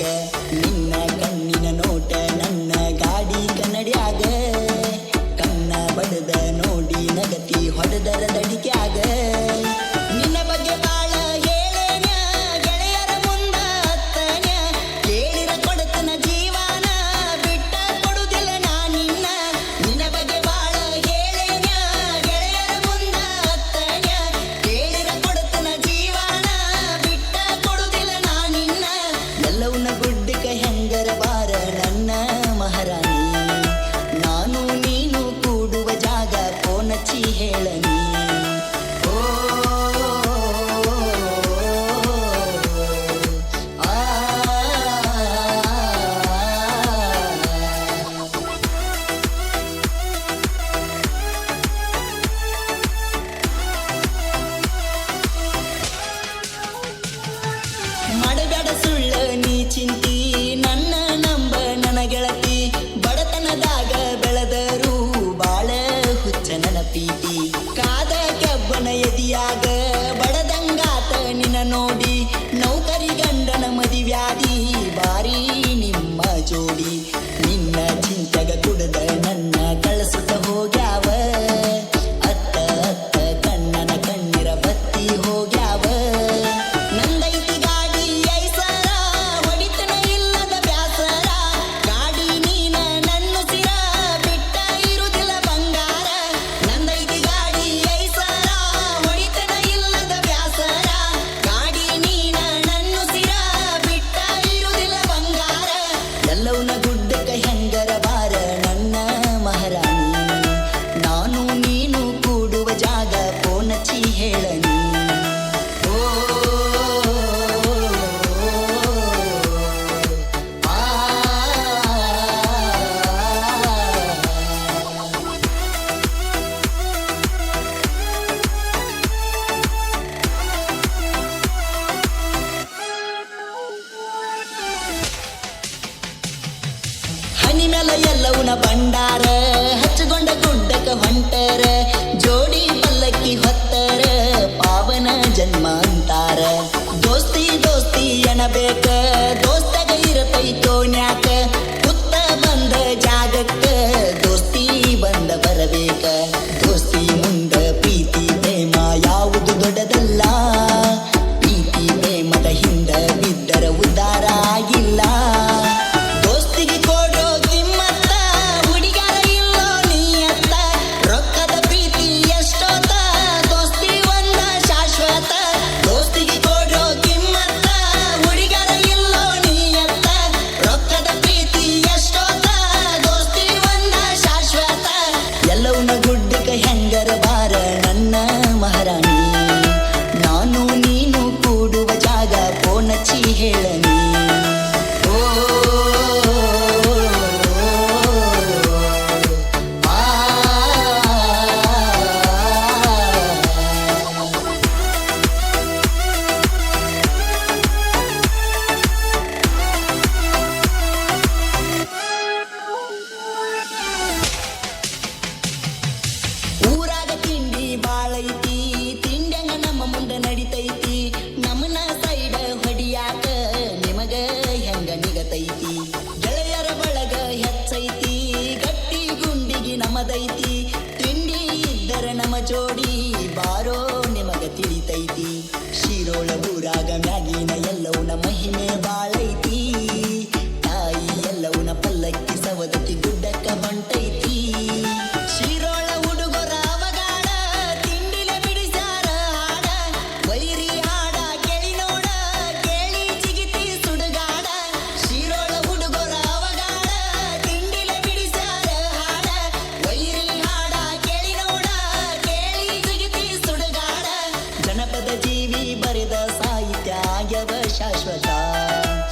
yeah. ಪ್ರೀತಿ. ಕಾದ ಕಬ್ಬನ ಎದಿಯಾಗ, ಬಡದಂಗಾತ ನಿನ ನೋಡಿ. ನೌಕರಿ ಗಂಡನ ಮದಿವ್ಯಾಧಿ ಬಾರಿ ನಿಮ್ಮ ಜೋಡಿ. ನಿನ್ನ ಚಿಂತೆ ಜೋಡಿ